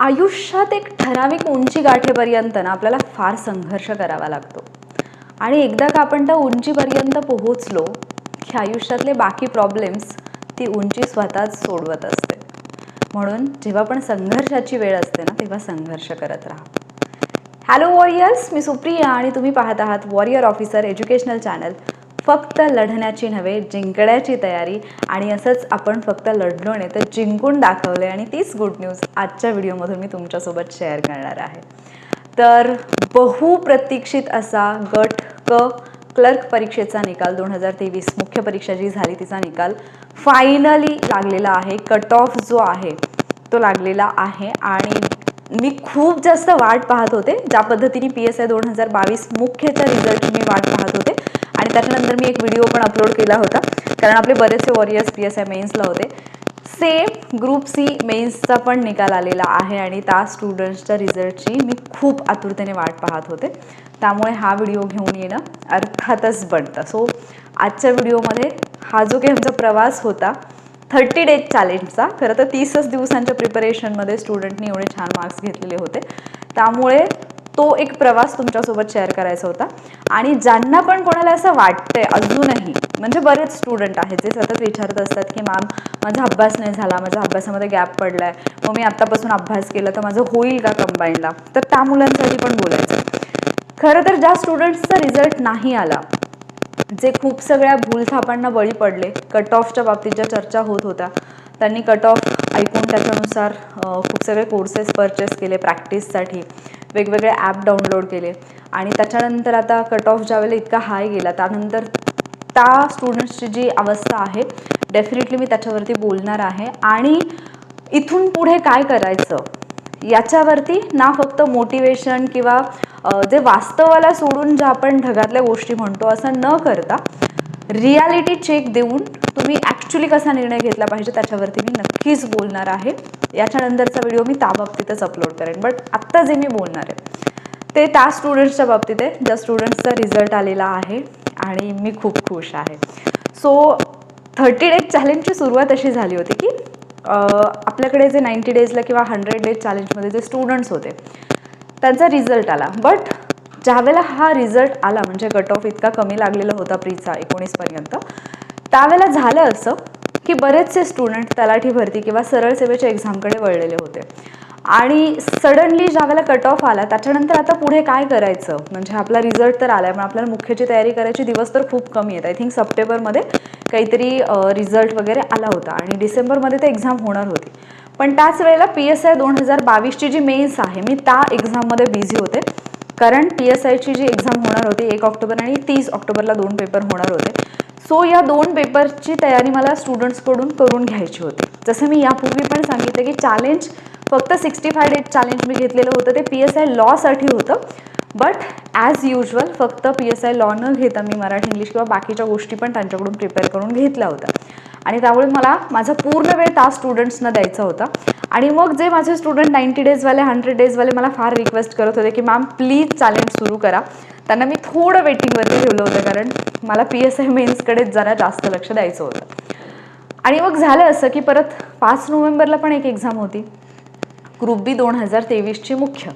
आयुष्यात एक ठराविक उंची गाठेपर्यंत ना आपल्याला फार संघर्ष करावा लागतो. आणि एकदा का आपण त्या उंचीपर्यंत पोहोचलो की आयुष्यातले बाकी प्रॉब्लेम्स ती उंची स्वतःच सोडवत असते. म्हणून जेव्हा पण संघर्षाची वेळ असते ना तेव्हा संघर्ष करत राहा. हॅलो वॉरियर्स मी सुप्रिया आणि तुम्ही पाहत आहात वॉरियर ऑफिसर एज्युकेशनल चॅनल फक्त लढण्याची नव्हे जिंकण्याची तयारी. आणि असंच आपण फक्त लढलो नाही तर जिंकून दाखवले आणि तीच गुड न्यूज आजच्या व्हिडिओमधून मी तुमच्यासोबत शेअर करणार आहे. तर बहुप्रतीक्षित असा गट क क्लर्क परीक्षेचा निकाल दोन हजार तेवीस मुख्य परीक्षा जी झाली तिचा निकाल फायनली लागलेला आहे. कट ऑफ जो आहे तो लागलेला आहे. आणि मी खूप जास्त वाट पाहत होते. ज्या पद्धतीने पी एस आय दोन हजार बावीस मुख्यच्या रिझल्टची मी वाट पाहत होते त्याच्यानंतर मी एक व्हिडिओ पण अपलोड केला होता. कारण आपले बरेचसे वॉरियर्स पी एस आय मेन्सला होते. सेम ग्रुप सी मेन्सचा पण निकाल आलेला आहे आणि त्या स्टुडंट्सच्या रिझल्टची मी खूप आतुरतेने वाट पाहत होते. त्यामुळे हा व्हिडिओ घेऊन येणं अर्थातच बनतं. सो आजच्या व्हिडिओमध्ये हा जो काही आमचा प्रवास होता थर्टी डेज चॅलेंजचा खरं तर तीसच दिवसांच्या प्रिपरेशनमध्ये स्टुडंटनी एवढे छान मार्क्स घेतलेले होते. त्यामुळे तो एक प्रवास तुमच्यासोबत शेअर करायचा होता. आणि ज्यांना पण कोणाला असं वाटतंय अजूनही म्हणजे बरेच स्टुडंट आहेत जे सतत विचारत असतात की मॅम माझा अभ्यास नाही झाला माझ्या अभ्यासामध्ये गॅप पडला आहे मग मी आत्तापासून अभ्यास केला तर माझं होईल का कंबाईनला तर त्या मुलांसाठी पण बोलायचं. खरं तर ज्या स्टुडंट्सचा रिझल्ट नाही आला जे खूप सगळ्या भूलथापांना बळी पडले कट ऑफच्या बाबतीत ज्या चर्चा होत होत्या त्यांनी कट ऑफ ऐकून त्याच्यानुसार खूप सगळे कोर्सेस परचेस केले प्रॅक्टिससाठी वेगवेगळे ॲप डाउनलोड केले. आणि त्याच्यानंतर आता कट ऑफ ज्यावेळेला इतका हाय गेला त्यानंतर त्या स्टुडंट्सची जी अवस्था आहे डेफिनेटली मी त्याच्यावरती बोलणार आहे. आणि इथून पुढे काय करायचं? याच्यावरती ना फक्त मोटिवेशन किंवा जे वास्तवाला सोडून ज्या आपण ढगातल्या गोष्टी म्हणतो असं न करता रियालिटी चेक देऊन तुम्ही ॲक्च्युली कसा निर्णय घेतला पाहिजे त्याच्यावरती मी नक्कीच बोलणार आहे. याच्यानंतरचा व्हिडिओ मी त्या बाबतीतच अपलोड करेन. बट आत्ता जे मी बोलणार आहे ते त्या स्टुडंट्सच्या बाबतीत आहे. ज्या स्टुडंट्सचा रिझल्ट आलेला आहे आणि मी खूप खुश आहे. सो थर्टी डेज चॅलेंजची सुरुवात अशी झाली होती की आपल्याकडे जे नाईन्टी डेजला किंवा हंड्रेड डेज चॅलेंजमध्ये जे स्टुडंट्स होते त्यांचा रिझल्ट आला. बट ज्यावेळेला हा रिझल्ट आला म्हणजे कट ऑफ इतका कमी लागलेला होता प्रीचा एकोणीसपर्यंत त्यावेळेला झालं असं की बरेचसे स्टुडंट तलाठी भरती किंवा सरळ सेवेच्या एक्झामकडे वळलेले होते. आणि सडनली ज्यावेळेला कट ऑफ आला त्याच्यानंतर आता पुढे काय करायचं? म्हणजे आपला रिझल्ट तर आला आहे पण आपल्याला मुख्याची तयारी करायची दिवस तर खूप कमी आहेत. आय थिंक सप्टेंबरमध्ये काहीतरी रिझल्ट वगैरे आला होता आणि डिसेंबरमध्ये ते एक्झाम होणार होती. पण त्याच वेळेला पी एस आय दोन हजार बावीसची जी मेन्स आहे मी त्या एक्झाममध्ये बिझी होते. कारण पी एस आयची जी एक्झाम होणार होती एक ऑक्टोबर आणि तीस ऑक्टोबरला दोन पेपर होणार होते. सो या दोन पेपरची तयारी मला स्टुडंट्सकडून करून घ्यायची होती. जसं मी यापूर्वी पण सांगितलं की चॅलेंज फक्त सिक्स्टी फाय डेज चॅलेंज मी घेतलेलं होतं. ते पी एस आय लॉसाठी होतं. बट ॲज युजल फक्त पी एस आय लॉ न घेता मी मराठी इंग्लिश किंवा बाकीच्या गोष्टी पण त्यांच्याकडून प्रिपेअर करून घेतल्या होत्या. आणि त्यामुळे मला माझा पूर्ण वेळ तास स्टुडंट्सना द्यायचा होता. आणि मग जे माझे स्टुडंट नाईन्टी डेजवाले हंड्रेड डेजवाले मला फार रिक्वेस्ट करत होते की मॅम प्लीज चॅलेंज सुरू करा. त्यांना मी थोडं वेटिंगवरती ठेवलं होतं कारण मला पी एस आय मेन्सकडेच जरा जास्त लक्ष द्यायचं होतं. आणि मग झालं असं की परत पाच नोव्हेंबरला पण एक एक्झाम होती. ग्रुप बी दोन हजार तेवीसची मुख्य.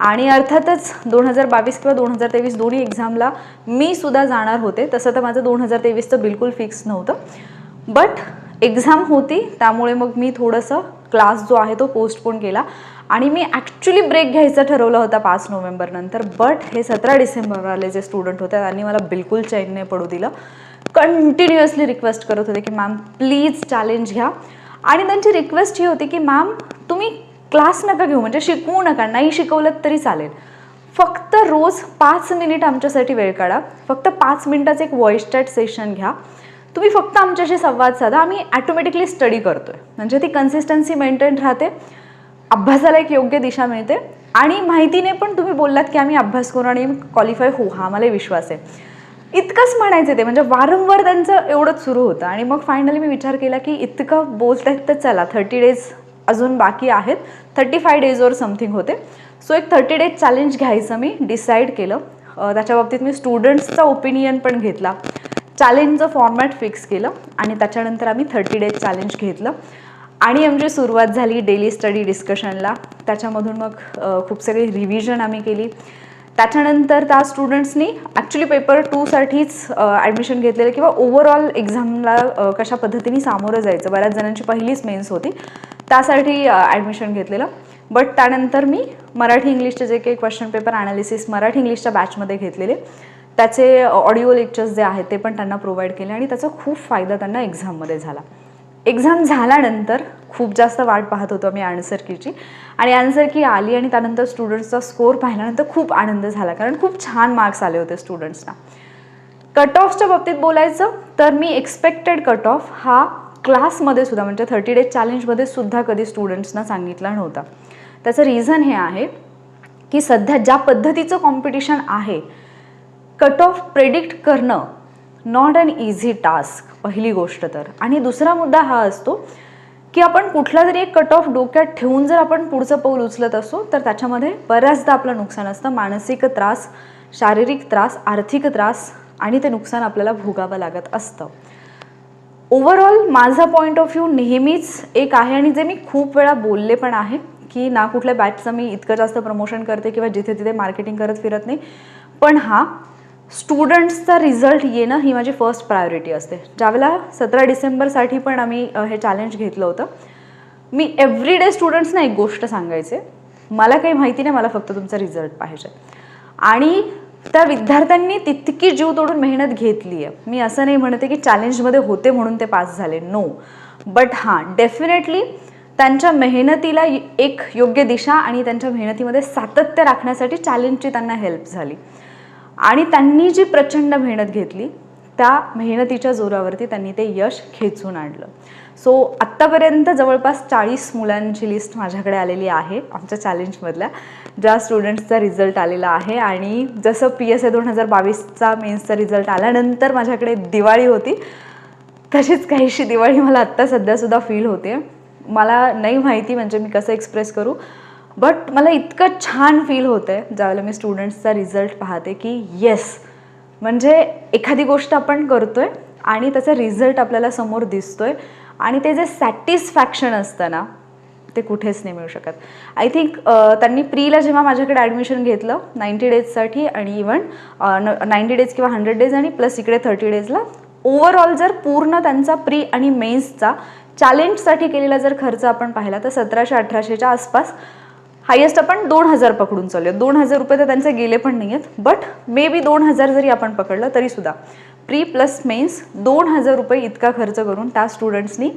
आणि अर्थातच दोन हजार बावीस किंवा दोन हजार तेवीस दोन्ही एक्झामला मी सुद्धा जाणार होते. तसं तर माझं दोन हजार तेवीसचं बिलकुल फिक्स नव्हतं. बट एक्झाम होती त्यामुळे मग मी थोडंसं क्लास जो आहे तो पोस्टपोन केला. आणि मी ॲक्च्युली ब्रेक घ्यायचं ठरवलं होता पाच नोव्हेंबरनंतर बट हे सतरा डिसेंबरवाले जे स्टुडंट होते त्यांनी मला बिलकुल चैन नाही पडू दिलं. कंटिन्युअसली रिक्वेस्ट करत होते की मॅम प्लीज चॅलेंज घ्या. आणि त्यांची रिक्वेस्ट ही होती की मॅम तुम्ही क्लास नका घेऊ म्हणजे शिकवू नका नाही शिकवलं तरी चालेल. फक्त रोज पाच मिनिट आमच्यासाठी वेळ काढा. फक्त पाच मिनिटाचं एक व्हॉइस चॅट सेशन घ्या. तुम्ही फक्त आमच्याशी संवाद साधा. आम्ही ॲटोमॅटिकली स्टडी करतो आहे म्हणजे ती कन्सिस्टन्सी मेंटेन राहते. अभ्यासाला एक योग्य दिशा मिळते. आणि माहितीने पण तुम्ही बोललात की आम्ही अभ्यास करू आणि क्वालिफाय हो हा मला विश्वास आहे. इतकंच म्हणायचं ते. म्हणजे वारंवार त्यांचं एवढंच सुरू होतं. आणि मग फायनली मी विचार केला की इतकं बोलत आहेत तर चला थर्टी डेज अजून बाकी आहेत. थर्टी फाय डेजवर समथिंग होते. सो एक थर्टी डेज चॅलेंज घ्यायचं मी. डिसाईड केलं. त्याच्या बाबतीत मी स्टुडंट्सचा ओपिनियन पण घेतला. चॅलेंजचं फॉर्मॅट फिक्स केलं आणि त्याच्यानंतर आम्ही थर्टी डेज चॅलेंज घेतलं. आणि आमची सुरुवात झाली डेली स्टडी डिस्कशनला त्याच्यामधून मग खूप सगळी रिव्हिजन आम्ही केली. त्याच्यानंतर त्या स्टुडंट्सनी ॲक्च्युली पेपर टूसाठीच ॲडमिशन घेतलेलं किंवा ओव्हरऑल एक्झामला कशा पद्धतीने सामोरं जायचं. बऱ्याच जणांची पहिलीच मेन्स होती. त्यासाठी ॲडमिशन घेतलेलं. बट त्यानंतर मी मराठी इंग्लिशचे जे काही क्वेश्चन पेपर ॲनालिसिस मराठी इंग्लिशच्या बॅचमध्ये घेतलेले. त्याचे ऑडिओ लेक्चर्स जे आहेत ते पण त्यांना प्रोव्हाइड केले आणि त्याचा खूप फायदा त्यांना एक्झाममध्ये झाला. एक्झाम झाल्यानंतर खूप जास्त वाट पाहत होतो आम्ही आन्सर कीची आणि आन्सर की आली आणि त्यानंतर स्टुडंट्सचा स्कोर पाहिल्यानंतर खूप आनंद झाला कारण खूप छान मार्क्स आले होते स्टुडंट्सना कट ऑफच्या बाबतीत बोलायचं तर मी एक्सपेक्टेड कट ऑफ हा क्लासमध्ये सुद्धा म्हणजे थर्टी डेज चॅलेंजमध्ये सुद्धा कधी स्टुडंट्सना सांगितला नव्हता. त्याचं रिझन हे आहे की सध्या ज्या पद्धतीचं कॉम्पिटिशन आहे कट ऑफ प्रेडिक्ट करणं नॉट अन इझी टास्क पहिली गोष्ट तर. आणि दुसरा मुद्दा हा असतो की आपण कुठला तरी एक कट ऑफ डोक्यात ठेवून जर आपण पुढचं पाऊल उचलत असो तर त्याच्यामध्ये बऱ्याचदा आपलं नुकसान असतं. मानसिक त्रास शारीरिक त्रास आर्थिक त्रास आणि ते नुकसान आपल्याला भोगावं लागत असतं. ओव्हरऑल माझा पॉईंट ऑफ व्ह्यू नेहमीच एक आहे आणि जे मी खूप वेळा बोलले पण आहे की ना कुठल्या बॅचचं मी इतकं जास्त प्रमोशन करते किंवा जिथे तिथे मार्केटिंग करत फिरत नाही. पण हा स्टुडंट्सचा रिझल्ट येणं ही माझी फर्स्ट प्रायोरिटी असते. ज्यावेळेला सतरा डिसेंबरसाठी पण आम्ही हे चॅलेंज घेतलं होतं. मी एव्हरी डे स्टुडंट्सना एक गोष्ट सांगायचे. मला काही माहिती नाही मला फक्त तुमचा रिझल्ट पाहिजे. आणि त्या विद्यार्थ्यांनी तितकी जीव तोडून मेहनत घेतली आहे मी असं नाही म्हणते की चॅलेंजमध्ये होते म्हणून ते पास झाले. नो बट हां डेफिनेटली त्यांच्या मेहनतीला एक योग्य दिशा आणि त्यांच्या मेहनतीमध्ये सातत्य राखण्यासाठी चॅलेंजची त्यांना हेल्प झाली. आणि त्यांनी जी प्रचंड मेहनत घेतली त्या मेहनतीच्या जोरावरती त्यांनी ते यश खेचून आणलं. सो आत्तापर्यंत जवळपास चाळीस मुलांची लिस्ट माझ्याकडे आलेली आहे आमच्या चॅलेंजमधल्या ज्या स्टुडंट्सचा रिझल्ट आलेला आहे आणि जसं पी एस ए दोन हजार बावीसचा मेन्सचा रिझल्ट आल्यानंतर माझ्याकडे दिवाळी होती तशीच काहीशी दिवाळी मला आत्ता सध्यासुद्धा फील होते मला नाही माहिती म्हणजे मी कसं एक्सप्रेस करू बट मला इतकं छान फील होतं आहे ज्यावेळेला मी स्टुडंट्सचा रिझल्ट पाहते की येस म्हणजे एखादी गोष्ट आपण करतो आहे आणि त्याचा रिझल्ट आपल्याला समोर दिसतो आहे आणि ते जे सॅटिस्फॅक्शन असतं ना ते कुठेच नाही मिळू शकत. आय थिंक त्यांनी प्रीला जेव्हा माझ्याकडे ॲडमिशन घेतलं नाईंटी डेजसाठी आणि इवन नाईंटी डेज किंवा हंड्रेड डेज आणि प्लस इकडे थर्टी डेजला ओव्हरऑल जर पूर्ण त्यांचा प्री आणि मेन्सचा चॅलेंजसाठी केलेला जर खर्च आपण पाहिला तर सतराशे अठराशेच्या आसपास हायेस्ट आपण दोन हजार पकडून चालूया दोन हजार रुपये तर त्यांचे गेले पण नाही आहेत बट मे बी दोन हजार जरी आपण पकडलं तरीसुद्धा प्री प्लस मेन्स दोन हजार रुपये इतका खर्च करून त्या स्टुडंट्सनी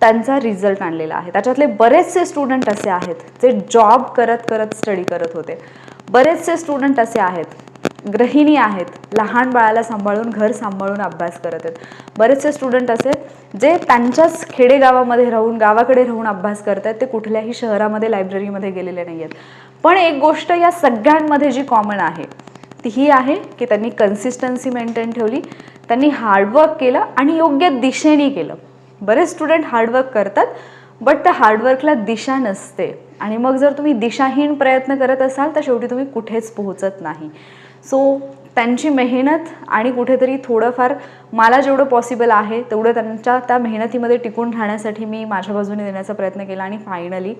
त्यांचा रिझल्ट आणलेला आहे. त्याच्यातले बरेचसे स्टुडंट असे आहेत जे जॉब करत करत स्टडी करत होते. बरेचसे स्टुडंट असे आहेत गृहिणी आहेत लहान बाळाला सांभाळून घर सांभाळून अभ्यास करत आहेत. बरेचसे स्टुडंट असे जे त्यांच्याच खेडेगावामध्ये राहून गावाकडे राहून अभ्यास करत आहेत ते कुठल्याही शहरामध्ये लायब्ररीमध्ये गेलेले नाही आहेत. पण एक गोष्ट या सगळ्यांमध्ये जी कॉमन आहे ती ही आहे की त्यांनी कन्सिस्टन्सी मेंटेन ठेवली त्यांनी हार्डवर्क केलं आणि योग्य दिशेने केलं. बरेच स्टुडंट हार्डवर्क करतात बट त्या हार्डवर्कला दिशा नसते. आणि मग जर तुम्ही दिशाहीन प्रयत्न करत असाल तर शेवटी तुम्ही कुठेच पोहोचत नाही. सो त्यांची मेहनत आणि कुठेतरी थोडंफार मला जेवढं पॉसिबल आहे तेवढं त्यांच्या त्या मेहनतीमध्ये टिकून राहण्यासाठी मी माझ्या बाजूने देण्याचा प्रयत्न केला आणि फायनली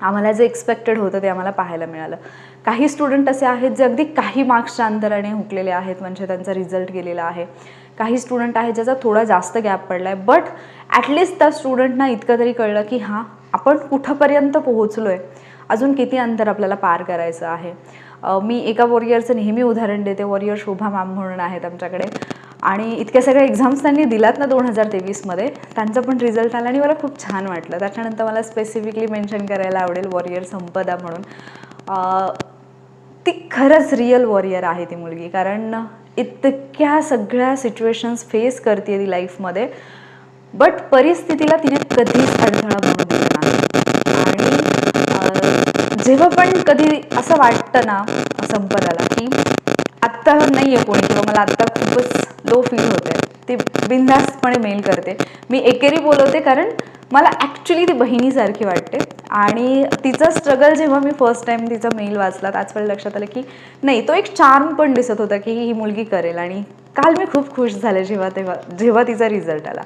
आम्हाला जे एक्सपेक्टेड होतं ते आम्हाला पाहायला मिळालं. काही स्टुडंट असे आहेत जे अगदी काही मार्क्सच्या अंतराने हुकलेले आहेत म्हणजे त्यांचा रिझल्ट गेलेला आहे. काही स्टुडंट आहेत ज्याचा थोडा जास्त गॅप पडला आहे बट ॲटलिस्ट त्या स्टुडंटना इतकं तरी कळलं की हां आपण कुठंपर्यंत पोहोचलो आहे अजून किती अंतर आपल्याला पार करायचं आहे. मी एका वॉरियरचं नेहमी उदाहरण देते वॉरियर शोभा मॅम म्हणून आहेत आमच्याकडे. आणि इतक्या सगळ्या एक्झाम्स त्यांनी दिलात ना दोन हजार तेवीसमध्ये त्यांचा पण रिझल्ट आला आणि मला खूप छान वाटलं. त्याच्यानंतर मला स्पेसिफिकली मेन्शन करायला आवडेल वॉरियर संपदा म्हणून. ती खरंच रिअल वॉरियर आहे ती मुलगी कारण इतक्या सगळ्या सिच्युएशन्स फेस करते ती लाईफमध्ये बट परिस्थितीला तिने कधीच अडथळा बनू दिला नाही. जेव्हा पण कधी असं वाटतं ना संपदाला की आत्ता नाही आहे कोणी किंवा मला आत्ता खूपच लो फील होते ती बिनधास्तपणे मेल करते. मी एकेरी बोलवते कारण मला ॲक्च्युली ती बहिणीसारखी वाटते. आणि तिचा स्ट्रगल जेव्हा मी फर्स्ट टाईम तिचा मेल वाचला त्याच वेळेला लक्षात आलं की नाही तो एक चार्म पण दिसत होता की ही मुलगी करेल. आणि काल मी खूप खुश झाले जेव्हा तेव्हा जेव्हा तिचा रिझल्ट आला.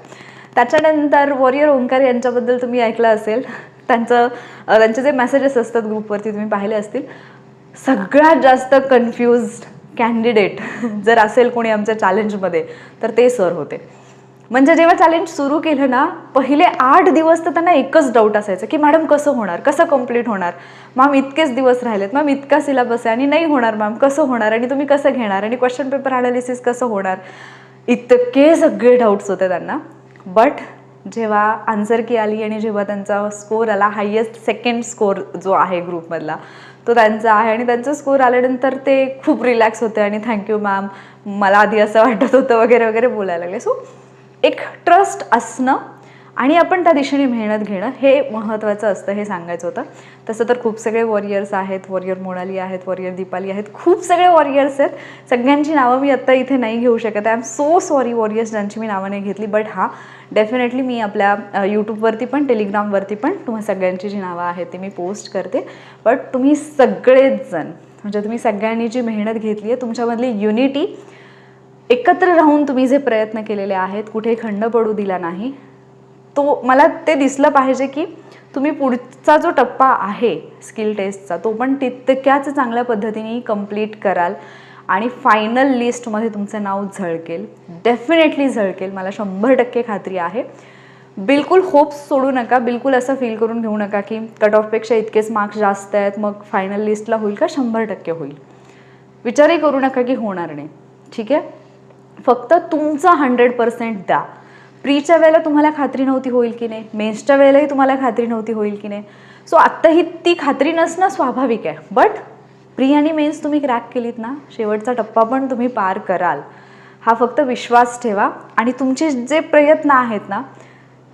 त्याच्यानंतर वॉरियर ओंकार यांच्याबद्दल तुम्ही ऐकलं असेल. त्यांचं त्यांचे जे मेसेजेस असतात ग्रुपवरती तुम्ही पाहिले असतील. सगळ्यात जास्त कन्फ्युज्ड कॅन्डिडेट जर असेल कोणी आमच्या चॅलेंजमध्ये तर ते सर होते. म्हणजे जेव्हा चॅलेंज सुरू केलं ना पहिले आठ दिवस तर त्यांना एकच डाऊट असायचं की मॅडम कसं होणार? कसं कंप्लीट होणार? मॅम इतकेच दिवस राहिलेत. मॅम इतका सिलेबस आहे आणि नाही होणार मॅम. कसं होणार? आणि तुम्ही कसं घेणार? आणि क्वेश्चन पेपर अनालिसिस कसं होणार? इतके सगळे डाऊट्स होते त्यांना. बट जेव्हा आन्सर की आली आणि जेव्हा त्यांचा स्कोर आला हायेस्ट सेकंड स्कोर जो आहे ग्रुपमधला तो त्यांचा आहे आणि त्यांचा स्कोर आल्यानंतर ते खूप रिलॅक्स होते आणि थँक्यू मॅम मला आधी असं वाटत होतं वगैरे वगैरे बोलायला लागले. सो एक ट्रस्ट असणं आणि आपण त्या दिशेने मेहनत घेणं हे महत्त्वाचं असतं हे सांगायचं होतं. तसं तर खूप सगळे वॉरियर्स आहेत वॉरियर मोनाली आहेत वॉरियर दीपाली आहेत खूप सगळे वॉरियर्स आहेत. सगळ्यांची नावं मी आत्ता इथे नाही घेऊ शकत. I am so sorry warriors ज्यांची मी नावं नाही घेतली बट हां डेफिनेटली मी आपल्या यूट्यूबवरती पण टेलिग्रामवरती पण तुम्हा सगळ्यांची जी नावं आहेत ती मी पोस्ट करते. बट तुम्ही सगळेच जण म्हणजे तुम्ही सगळ्यांनी जी मेहनत घेतली आहे तुमच्यामधली युनिटी एकत्र राहून तुम्ही जे प्रयत्न केलेले आहेत कुठे खंड पडू दिला नाही तो मला ते दिसलं पाहिजे की तुम्ही पुढचा जो टप्पा आहे स्किल टेस्टचा तो पण तितक्याच चांगल्या पद्धतीने कंप्लीट कराल आणि फायनल लिस्टमध्ये तुमचं नाव झळकेल. डेफिनेटली झळकेल. मला शंभर टक्के खात्री आहे. बिलकुल होप्स सोडू नका. बिलकुल असं फील करून घेऊ नका की कट ऑफपेक्षा इतकेच मार्क्स जास्त आहेत मग फायनल लिस्टला होईल का? शंभर टक्के होईल. विचारही करू नका की होणार नाही. ठीक आहे? फक्त तुमचं हंड्रेड पर्सेंट द्या. प्रीच्या वेळेला तुम्हाला खात्री नव्हती होईल की नाही मेन्सच्या वेळेलाही तुम्हाला खात्री नव्हती होईल की नाही. सो आत्ताही ती खात्री नसणं स्वाभाविक आहे. बट प्री आणि मेन्स तुम्ही क्रॅक केलीत ना शेवटचा टप्पा पण तुम्ही पार कराल. हा फक्त विश्वास ठेवा आणि तुमचे जे प्रयत्न आहेत ना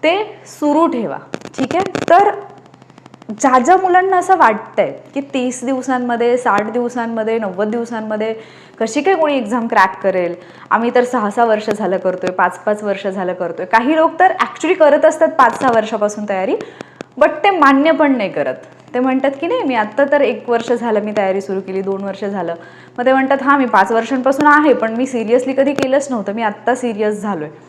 ते सुरू ठेवा. ठीक आहे? तर ज्या ज्या मुलांना असं वाटतंय की तीस दिवसांमध्ये साठ दिवसांमध्ये नव्वद दिवसांमध्ये कशी काय कोणी एक्झाम क्रॅक करेल? आम्ही तर सहा सहा वर्ष झालं करतोय पाच पाच वर्ष झालं करतोय. काही लोक तर ॲक्च्युली करत असतात पाच सहा वर्षापासून तयारी बट ते मान्य पण नाही करत. ते म्हणतात की नाही मी आत्ता तर एक वर्ष झालं मी तयारी सुरू केली दोन वर्ष झालं. मग ते म्हणतात हां मी पाच वर्षांपासून आहे पण मी सिरियसली कधी केलंच नव्हतं मी आत्ता सिरियस झालो आहे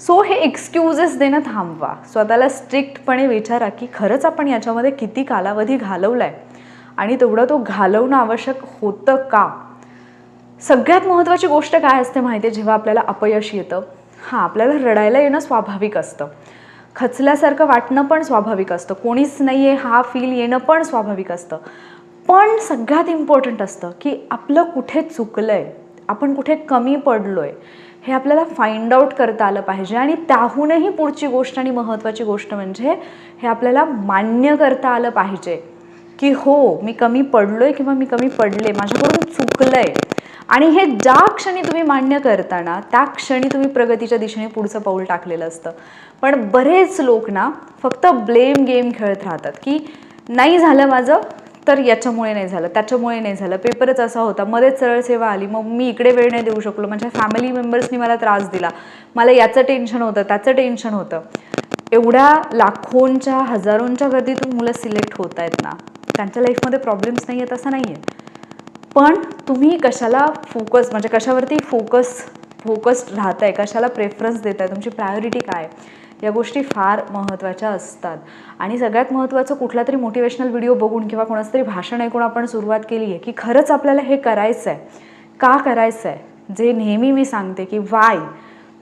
सो हे एक्सक्युजेस देणं थांबवा. स्वतःला स्ट्रिक्टपणे विचारा की खरंच आपण याच्यामध्ये किती कालावधी घालवला आहे आणि तेवढं तो घालवणं आवश्यक होतं का? सगळ्यात महत्त्वाची गोष्ट काय असते माहिती आहे जेव्हा आपल्याला अपयश येतं. हां आपल्याला रडायला येणं स्वाभाविक असतं. खचल्यासारखं वाटणं पण स्वाभाविक असतं. कोणीच नाही आहे हा फील येणं पण स्वाभाविक असतं. पण सगळ्यात इम्पॉर्टंट असतं की आपलं कुठे चुकलं आहे आपण कुठे कमी पडलो आहे हे आपल्याला फाइंड आउट करता आलं पाहिजे. आणि त्याहूनही पुढची गोष्ट आणि महत्त्वाची गोष्ट म्हणजे हे आपल्याला मान्य करता आलं पाहिजे की हो मी कमी पडलो आहे किंवा मी कमी पडले माझ्याकडून चुकलं आहे आणि हे ज्या क्षणी तुम्ही मान्य करताना त्या क्षणी तुम्ही प्रगतीच्या दिशेने पुढचं पाऊल टाकलेलं असतं. पण बरेच लोक ना फक्त ब्लेम गेम खेळत राहतात की नाही झालं माझं तर याच्यामुळे नाही झालं त्याच्यामुळे नाही झालं. पेपरच असा होता मध्येच सरळ सेवा आली. मग मी इकडे वेळ नाही देऊ शकलो. माझ्या फॅमिली मेंबर्सनी मला त्रास दिला. मला याचं टेन्शन होतं त्याचं टेन्शन होतं. एवढ्या लाखोंच्या हजारोंच्या गर्दीतून मुलं सिलेक्ट होत आहेत ना. त्यांच्या लाईफमध्ये प्रॉब्लेम्स नाही आहेत असं नाही आहे पण तुम्ही कशाला फोकस म्हणजे कशावरती फोकस फोकस्ड राहताय? कशाला प्रेफरन्स देत आहे तुमची प्रायोरिटी काय आहे? या गोष्टी फार महत्त्वाच्या असतात. आणि सगळ्यात महत्त्वाचं कुठला तरी मोटिवेशनल व्हिडिओ बघून किंवा कोणाचं तरी भाषण ऐकून आपण सुरुवात केली आहे की खरंच आपल्याला हे करायचं आहे का करायचं आहे जे नेहमी मी सांगते की वाय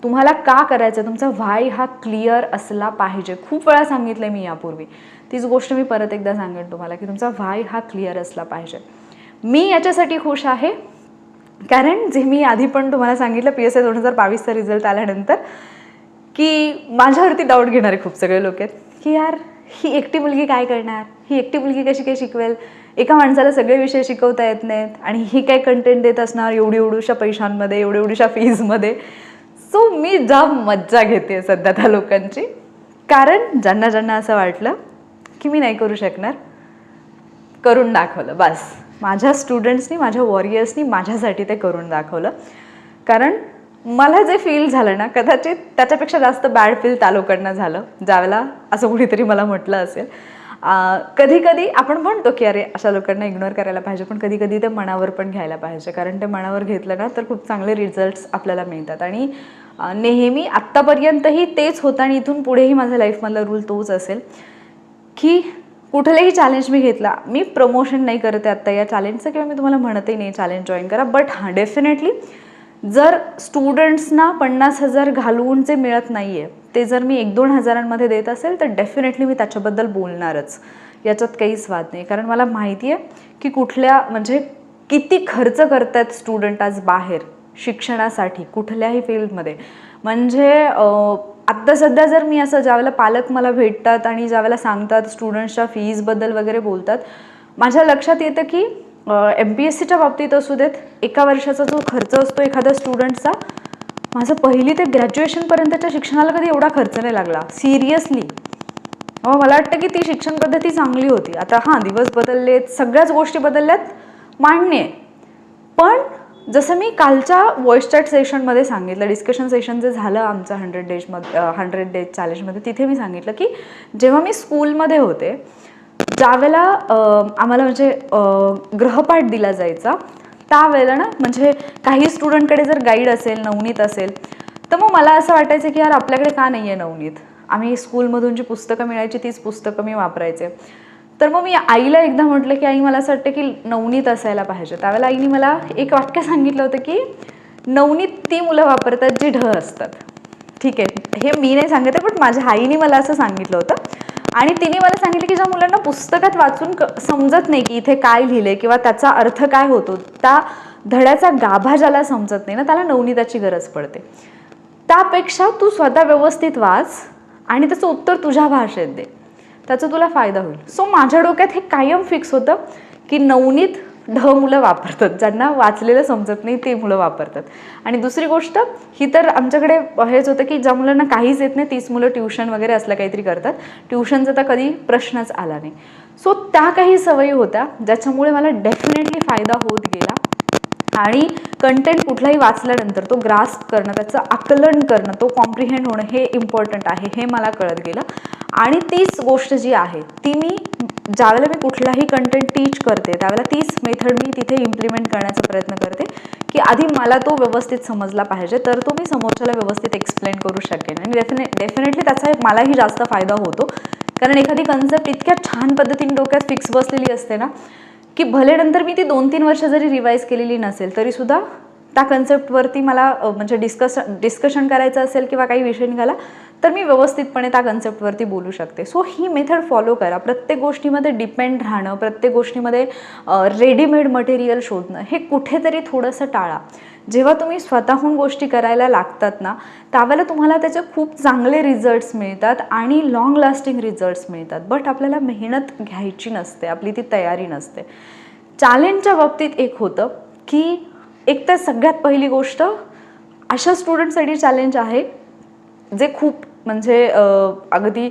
तुम्हाला का करायचं आहे तुमचा व्हाय हा क्लिअर असला पाहिजे. खूप वेळा सांगितलं मी यापूर्वी. तीच गोष्ट मी परत एकदा सांगेन तुम्हाला की तुमचा व्हाय हा क्लिअर असला पाहिजे. मी याच्यासाठी खुश आहे. कारण जे मी आधी पण तुम्हाला सांगितलं पी एस आय दोन हजार बावीसचा रिझल्ट आल्यानंतर की माझ्यावरती डाऊट घेणारे खूप सगळे लोक आहेत. की यार ही एकटी मुलगी काय करणार? ही एकटी मुलगी कशी काय शिकवेल? एका माणसाला सगळे विषय शिकवता येत नाहीत आणि ही काय कंटेंट देत असणार एवढी एवढूशा पैशांमध्ये एवढी एवढीशा फीजमध्ये सो मी जाम मज्जा घेते सध्या त्या लोकांची. कारण ज्यांना ज्यांना असं वाटलं की मी नाही करू शकणार करून दाखवलं बस. माझ्या स्टुडंट्सनी माझ्या वॉरियर्सनी माझ्यासाठी ते करून दाखवलं. कारण मला जे फील झालं ना कदाचित त्याच्यापेक्षा जास्त बॅड फील त्या लोकांना झालं ज्यावेळेला असं कुणीतरी मला म्हटलं असेल. कधी कधी आपण म्हणतो की अरे अशा लोकांना इग्नोर करायला पाहिजे पण कधी कधी ते मनावर पण घ्यायला पाहिजे. कारण ते मनावर घेतलं ना तर खूप चांगले रिझल्ट्स आपल्याला मिळतात. आणि नेहमी आत्तापर्यंतही तेच होतं आणि इथून पुढेही माझ्या लाईफमधला रूल तोच असेल की कुठलेही चॅलेंज मी घेतला मी प्रमोशन नाही करते आत्ता या चॅलेंजचं किंवा मी तुम्हाला म्हणतही नाही चॅलेंज जॉईन करा बट हां डेफिनेटली जर स्टुडंट्सना पन्नास हजार घालवून जे मिळत नाही आहे ते जर मी एक दोन हजारांमध्ये देत असेल तर डेफिनेटली मी त्याच्याबद्दल बोलणारच. याच्यात काहीच वाद नाही. कारण मला माहिती आहे की कुठल्या म्हणजे किती खर्च करतात स्टुडंट आज बाहेर शिक्षणासाठी कुठल्याही फील्डमध्ये. म्हणजे आत्ता सध्या जर मी असं ज्यावेळेला पालक मला भेटतात आणि ज्यावेळेला सांगतात स्टुडंट्सच्या फीजबद्दल वगैरे बोलतात माझ्या लक्षात येतं की एम पी एस सीच्या बाबतीत असू देत एका वर्षाचा जो खर्च असतो एखाद्या स्टुडंटचा माझं पहिली ते ग्रॅज्युएशनपर्यंतच्या शिक्षणाला कधी एवढा खर्च नाही लागला. सिरियसली मग मला वाटतं की ती शिक्षण पद्धती चांगली होती. आता हां दिवस बदललेत सगळ्याच गोष्टी बदलल्यात मान्य आहे. पण जसं मी कालच्या व्हॉइस चॅट सेशनमध्ये सांगितलं डिस्कशन सेशन जे झालं आमचं हंड्रेड डेजमध्ये हंड्रेड डेज चॅलेंजमध्ये तिथे मी सांगितलं की जेव्हा मी स्कूलमध्ये होते ज्यावेळेला आम्हाला म्हणजे ग्रहपाठ दिला जायचा त्यावेळेला ना म्हणजे काही स्टुडंटकडे जर गाईड असेल नवनीत असेल तर मग मला असं वाटायचं की यार आपल्याकडे का नाही आहे नवनीत? आम्ही स्कूलमधून जी पुस्तकं मिळायची तीच पुस्तकं मी वापरायचे. तर मग मी आईला एकदा म्हटलं की आई मला असं वाटतं की नवनीत असायला पाहिजे. त्यावेळेला आईने मला एक वाक्य सांगितलं होतं की नवनीत ती मुलं वापरतात जी ढ असतात. ठीक आहे हे मी नाही सांगते पण माझ्या आईने मला असं सांगितलं होतं. आणि तिने मला सांगितलं की ज्या मुलांना पुस्तकात वाचून क समजत नाही की इथे काय लिहिले किंवा त्याचा अर्थ काय होतो त्या धड्याचा गाभा ज्याला समजत नाही ना त्याला नवनीताची गरज पडते. त्यापेक्षा तू स्वतः व्यवस्थित वाच आणि त्याचं उत्तर तुझ्या भाषेत दे. त्याचा तुला फायदा होईल. सो माझ्या डोक्यात हे कायम फिक्स होतं की नवनीत ढ मुलं वापरतात. ज्यांना वाचलेलं समजत नाही ते मुलं वापरतात. आणि दुसरी गोष्ट ही तर आमच्याकडे हेच होतं की ज्या मुलांना काहीच येत नाही तीच मुलं ट्युशन वगैरे असलं काहीतरी करतात. ट्युशनचा तर कधी प्रश्नच आला नाही. सो त्या काही सवयी होत्या ज्याच्यामुळे मला डेफिनेटली फायदा होत गेला. आणि कंटेंट कुठलाही वाचल्यानंतर तो ग्रास्प करणं त्याचं आकलन करणं तो कॉम्प्रिहेंड होणं हे इम्पॉर्टंट आहे हे मला कळत गेलं. आणि तीच गोष्ट जी आहे ती मी ज्यावेळेला मी कुठलाही कंटेंट टीच करते त्यावेळेला तीच मेथड मी तिथे इम्प्लिमेंट करण्याचा प्रयत्न करते की आधी मला तो व्यवस्थित समजला पाहिजे तर तो मी समोरच्याला व्यवस्थित एक्सप्लेन करू शकेन. आणि डेफिने डेफिनेटली त्याचा मलाही जास्त फायदा होतो. कारण एखादी कन्सेप्ट इतक्या छान पद्धतीने डोक्यात फिक्स बसलेली असते ना की भले नंतर मी ती दोन तीन वर्ष जरी रिवाईज केलेली नसेल तरीसुद्धा त्या कन्सेप्टवरती मला म्हणजे डिस्कस डिस्कशन करायचं असेल किंवा काही विषय निघाला तर मी व्यवस्थितपणे त्या कन्सेप्टवरती बोलू शकते. सो ही मेथड फॉलो करा. प्रत्येक गोष्टीमध्ये डिपेंड राहणं प्रत्येक गोष्टीमध्ये रेडीमेड मटेरियल शोधणं हे कुठेतरी थोडंसं टाळा. जेव्हा तुम्ही स्वतःहून गोष्टी करायला लागतात ना त्यावेळेला तुम्हाला त्याचे खूप चांगले रिझल्ट्स मिळतात आणि लॉंग लास्टिंग रिझल्ट्स मिळतात. बट आपल्याला मेहनत घ्यायची नसते आपली ती तयारी नसते. चॅलेंजच्या बाबतीत एक होतं की एक तर सगळ्यात पहिली गोष्ट अशा स्टुडंटसाठी चॅलेंज आहे जे खूप म्हणजे अगदी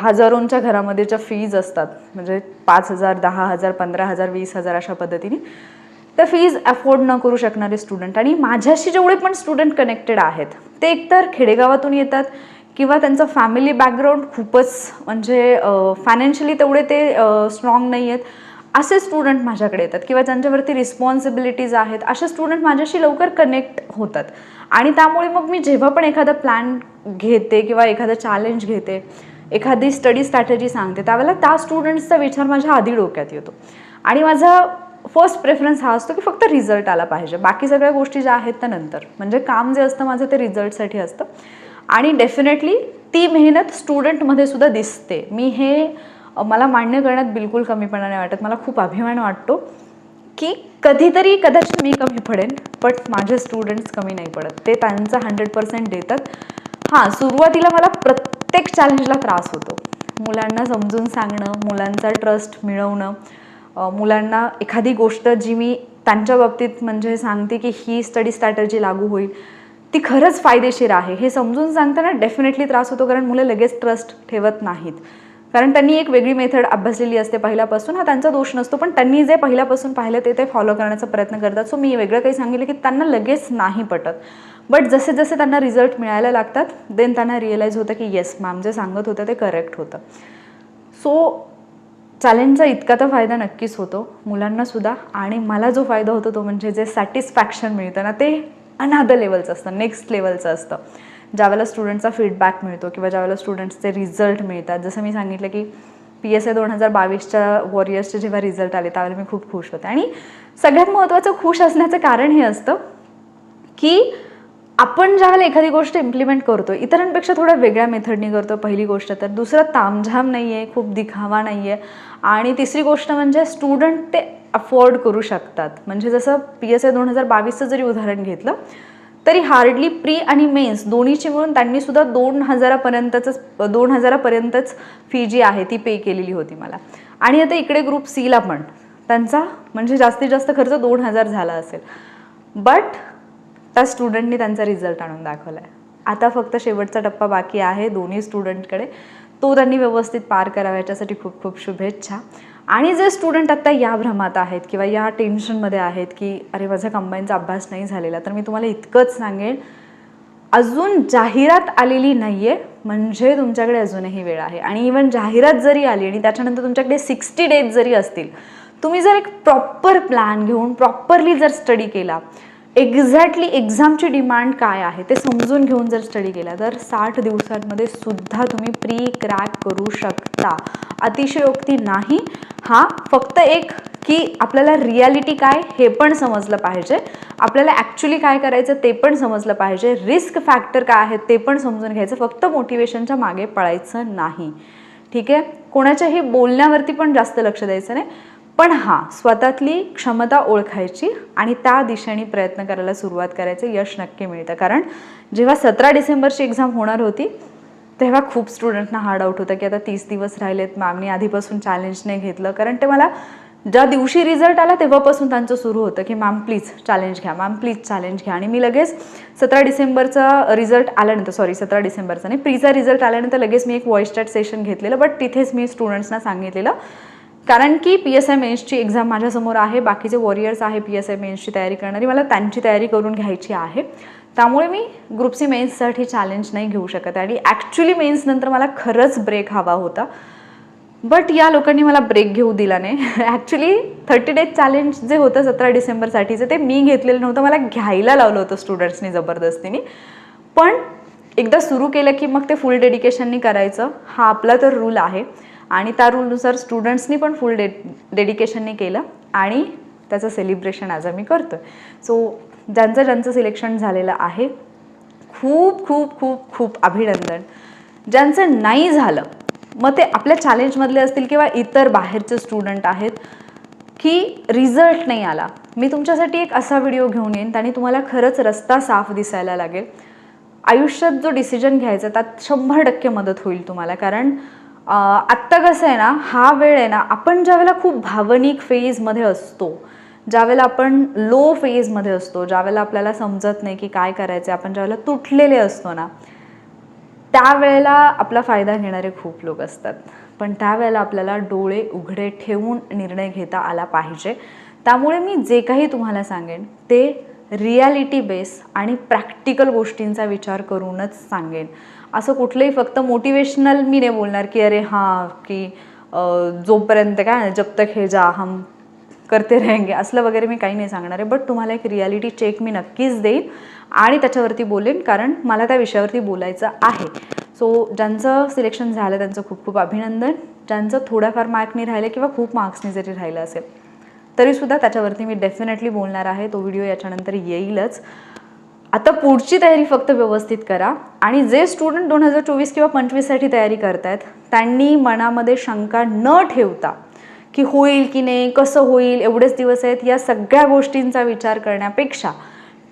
हजारोंच्या घरामध्ये ज्या फीज असतात. म्हणजे पाच हजार दहा हजार पंधरा हजार वीस हजार अशा पद्धतीने. तर फीज अफोर्ड न करू शकणारे स्टुडंट आणि माझ्याशी जेवढे पण स्टुडंट कनेक्टेड आहेत ते एकतर खेडेगावातून येतात किंवा त्यांचं फॅमिली बॅकग्राऊंड खूपच म्हणजे फायनान्शियली तेवढे ते स्ट्रॉंग नाही आहेत असे स्टुडंट माझ्याकडे येतात. किंवा ज्यांच्यावरती रिस्पॉन्सिबिलिटीज आहेत असे स्टुडंट माझ्याशी लवकर कनेक्ट होतात. आणि त्यामुळे मग मी जेव्हा पण एखादा प्लॅन घेते किंवा एखादं चॅलेंज घेते एखादी स्टडी स्ट्रॅटेजी सांगते त्यावेळेला त्या स्टुडंट्सचा विचार माझ्या आधी डोक्यात येतो. आणि माझा फर्स्ट प्रेफरन्स हा असतो की फक्त रिझल्ट आला पाहिजे. बाकी सगळ्या गोष्टी ज्या आहेत त्या नंतर. म्हणजे काम जे असतं माझं ते रिझल्टसाठी असतं. आणि डेफिनेटली ती मेहनत स्टुडंटमध्ये सुद्धा दिसते. मी हे मला मान्य करण्यात बिलकुल कमीपणा नाही वाटत. मला खूप अभिमान वाटतो की कधीतरी कदाचित मी कमी पडेन बट माझे स्टुडंट्स कमी नाही पडत. ते त्यांचा हंड्रेड पर्सेंट देतात. हां सुरुवातीला मला प्रत्येक चॅलेंजला त्रास होतो. मुलांना समजून सांगणं मुलांचा ट्रस्ट मिळवणं मुलांना एखादी गोष्ट जी मी त्यांच्या बाबतीत म्हणजे सांगते की ही स्टडी स्ट्रॅटर्जी लागू होईल ती खरंच फायदेशीर आहे. हे समजून सांगताना डेफिनेटली त्रास होतो कारण मुलं लगेच ट्रस्ट ठेवत नाहीत. कारण त्यांनी एक वेगळी मेथड अभ्यासलेली असते पहिल्यापासून हा त्यांचा दोष नसतो पण त्यांनी जे पहिल्यापासून पाहिलं ते ते फॉलो करण्याचा प्रयत्न करतात. सो मी वेगळं काही सांगितलं की त्यांना लगेच नाही पटत. बट जसे जसे त्यांना रिझल्ट मिळायला लागतात देन त्यांना रिअलाईज होतं की येस मॅम जे सांगत होतं ते करेक्ट होतं. सो चॅलेंजचा इतका तर फायदा नक्कीच होतो. मुलांनासुद्धा आणि मला जो फायदा होतो तो म्हणजे जे सॅटिस्फॅक्शन मिळतं ना ते अनादर लेवलचं असतं नेक्स्ट लेवलचं असतं. ज्यावेळेला स्टुडंटचा फीडबॅक मिळतो किंवा ज्यावेळेला स्टुडंट्सचे रिझल्ट मिळतात. जसं मी सांगितलं की पी एस ए दोन हजार बावीसच्या वॉरियर्सचे जेव्हा रिझल्ट आले त्यावेळेला मी खूप खुश होते. आणि सगळ्यात महत्त्वाचं खुश असण्याचं कारण हे असतं की आपण ज्यावेळेला एखादी गोष्ट इम्प्लिमेंट करतो इतरांपेक्षा थोड्या वेगळ्या मेथडनी करतो पहिली गोष्ट तर दुसरं तामझाम नाही आहे खूप दिखावा नाही आहे आणि तिसरी गोष्ट म्हणजे स्टुडंट ते अफोर्ड करू शकतात. म्हणजे जसं पी एस आय दोन हजार बावीसचं जरी उदाहरण घेतलं तरी हार्डली प्री आणि मेन्स दोन्हीची मिळून त्यांनी सुद्धा दोन हजारापर्यंतच दोन हजारापर्यंतच फी जी आहे ती पे केलेली होती मला. आणि आता इकडे ग्रुप सीला पण त्यांचा म्हणजे जास्तीत जास्त खर्च दोन हजार झाला असेल. बट त्या स्टुडंटनी त्यांचा रिझल्ट आणून दाखवला आहे आता फक्त शेवटचा टप्पा बाकी आहे दोन्ही स्टुडंटकडे तो त्यांनी व्यवस्थित पार करावा याच्यासाठी खूप खूप शुभेच्छा. आणि जे स्टुडंट आत्ता या भ्रमात आहेत किंवा या टेन्शनमध्ये आहेत की अरे माझा कंबाईनचा अभ्यास नाही झालेला तर मी तुम्हाला इतकंच सांगेन. अजून जाहिरात आलेली नाही आहे म्हणजे तुमच्याकडे अजूनही वेळ आहे. आणि इवन जाहिरात जरी आली आणि त्याच्यानंतर तुमच्याकडे सिक्स्टी डेज जरी असतील तुम्ही जर एक प्रॉपर प्लॅन घेऊन प्रॉपरली जर स्टडी केला एक्झॅक्टली एक्झामची डिमांड काय आहे ते समजून घेऊन जर स्टडी केला तर साठ दिवसांमध्ये सुद्धा तुम्ही प्री क्रॅक करू शकता. अतिशयोक्ती नाही. हा फक्त एक की आपल्याला रियालिटी काय हे पण समजलं पाहिजे. आपल्याला ॲक्च्युली काय करायचं ते पण समजलं पाहिजे. रिस्क फॅक्टर काय आहेत ते पण समजून घ्यायचं. फक्त मोटिवेशनच्या मागे पळायचं नाही. ठीक आहे? कोणाच्याही बोलण्यावरती पण जास्त लक्ष द्यायचं नाही. पण हां स्वतःतली क्षमता ओळखायची आणि त्या दिशेने प्रयत्न करायला सुरुवात करायचं यश नक्की मिळतं. कारण जेव्हा सतरा डिसेंबरची एक्झाम होणार होती तेव्हा खूप स्टुडंटना हार्ड आउट होतं की आता तीस दिवस राहिलेत मॅमनी आधीपासून चॅलेंज नाही घेतलं. कारण ते मला ज्या दिवशी रिझल्ट आला तेव्हापासून त्यांचं सुरू होतं की मॅम प्लीज चॅलेंज घ्या मॅम प्लीज चॅलेंज घ्या. आणि मी लगेच सतरा डिसेंबरचा रिझल्ट आल्यानंतर सॉरी सतरा डिसेंबरचा नाही प्रीचा रिझल्ट आल्यानंतर लगेच मी एक व्हॉइस चॅट सेशन घेतलेलं बट तिथेच मी स्टुडंट्सना सांगितलेलं कारण की पी एस आय मेन्सची एक्झाम माझ्यासमोर आहे बाकीचे वॉरियर्स आहे पी एस आय मेन्सची तयारी करणारी मला त्यांची तयारी करून घ्यायची आहे. त्यामुळे मी ग्रुप सी मेन्ससाठी चॅलेंज नाही घेऊ शकत आणि ॲक्च्युली मेन्सनंतर मला खरंच ब्रेक हवा होता. बट या लोकांनी मला ब्रेक घेऊ दिला नाही. ॲक्च्युली थर्टी डेज चॅलेंज जे होतं सतरा डिसेंबरसाठीचं ते मी घेतलेलं नव्हतं. मला घ्यायला लावलं होतं स्टुडंट्सनी जबरदस्तीने. पण एकदा सुरू केलं की मग ते फुल डेडिकेशननी करायचं. हा आपला तर रूल आहे. आणि त्या रूलनुसार स्टुडंट्सनी पण फुल डे डेडिकेशनने केलं आणि त्याचं सेलिब्रेशन आज आम्ही करतो आहे सो ज्यांचं ज्यांचं सिलेक्शन झालेलं आहे खूप खूप खूप खूप अभिनंदन. ज्यांचं नाही झालं मग ते आपल्या चॅलेंजमधले असतील किंवा इतर बाहेरचे स्टुडंट आहेत की रिझल्ट नाही आला. मी तुमच्यासाठी एक असा व्हिडिओ घेऊन येईन त्याने तुम्हाला खरंच रस्ता साफ दिसायला लागेल. आयुष्यात जो डिसिजन घ्यायचा त्यात शंभर टक्के मदत होईल तुम्हाला. कारण आत्ता कसं आहे ना हा वेळ आहे ना आपण ज्यावेळेला खूप भावनिक फेजमध्ये असतो ज्यावेळेला आपण लो फेजमध्ये असतो ज्यावेळेला आपल्याला समजत नाही की काय करायचं आपण ज्यावेळेला तुटलेले असतो ना त्यावेळेला आपला फायदा घेणारे खूप लोक असतात. पण त्यावेळेला आपल्याला डोळे उघडे ठेवून निर्णय घेता आला पाहिजे. त्यामुळे मी जे काही तुम्हाला सांगेन ते रियालिटी बेस आणि प्रॅक्टिकल गोष्टींचा विचार करूनच सांगेन. असं कुठलंही फक्त मोटिवेशनल मी नाही बोलणार की अरे हां की जोपर्यंत काय जब तक हे जा हम करते रहेंगे असलं वगैरे मी काही नाही सांगणार आहे. बट तुम्हाला एक रियालिटी चेक मी नक्कीच देईन आणि त्याच्यावरती बोलेन कारण मला त्या विषयावरती बोलायचं आहे. सो ज्यांचं सिलेक्शन झालं त्यांचं खूप खूप अभिनंदन. ज्यांचं थोड्याफार मार्कनी राहिलं किंवा खूप मार्क्सनी जरी राहिलं असेल तरीसुद्धा त्याच्यावरती मी डेफिनेटली बोलणार आहे. तो व्हिडिओ याच्यानंतर येईलच. आता पुढची तयारी फक्त व्यवस्थित करा. आणि जे स्टुडंट दोन हजार चोवीस किंवा पंचवीससाठी तयारी करत आहेत त्यांनी मनामध्ये शंका न ठेवता की होईल की नाही कसं होईल एवढेच दिवस आहेत या सगळ्या गोष्टींचा विचार करण्यापेक्षा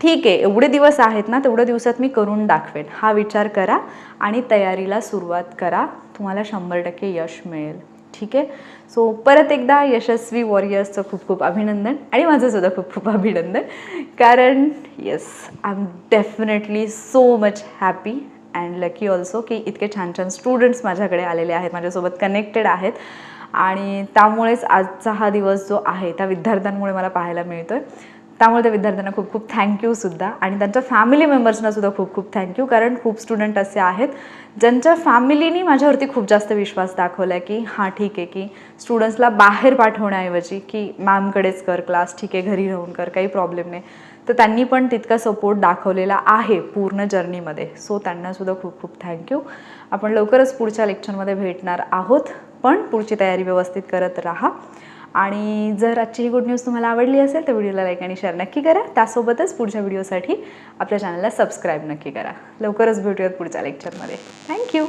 ठीक आहे एवढे दिवस आहेत ना तेवढ्या दिवसात मी करून दाखवेन. हा विचार करा आणि तयारीला सुरुवात करा. तुम्हाला शंभर टक्के यश मिळेल. ठीक आहे? सो परत एकदा यशस्वी वॉरियर्सचं खूप खूप अभिनंदन आणि माझंसुद्धा खूप खूप अभिनंदन. कारण yes I am definitely so much happy and lucky also की इतके छान छान स्टुडंट्स माझ्याकडे आलेले आहेत माझ्यासोबत कनेक्टेड आहेत. आणि त्यामुळेच आजचा हा दिवस जो आहे त्या विद्यार्थ्यांमुळे मला पाहायला मिळतो आहे त्यामुळे त्या विद्यार्थ्यांना खूप खूप थँक्यू सुद्धा. आणि त्यांच्या फॅमिली मेंबर्सना सुद्धा खूप खूप थँक्यू कारण खूप स्टुडंट असे आहेत ज्यांच्या फॅमिलीनी माझ्यावरती खूप जास्त विश्वास दाखवला आहे की हां ठीक आहे की स्टुडंट्सला बाहेर पाठवण्याऐवजी की मॅमकडेच कर क्लास ठीक आहे घरी राहून कर काही प्रॉब्लेम नाही. तर त्यांनी पण तितका सपोर्ट दाखवलेला आहे पूर्ण जर्नीमध्ये सो त्यांनासुद्धा खूप खूप थँक्यू आपण लवकरच पुढच्या लेक्चरमध्ये भेटणार आहोत. पण पुढची तयारी व्यवस्थित करत राहा. आणि जर आजची ही गुड न्यूज तुम्हाला आवडली असेल तर व्हिडिओला लाईक आणि शेअर नक्की करा. त्यासोबतच पुढच्या व्हिडिओसाठी आपल्या चॅनलला सबस्क्राईब नक्की करा. लवकरच भेटूयात पुढच्या लेक्चरमध्ये थँक्यू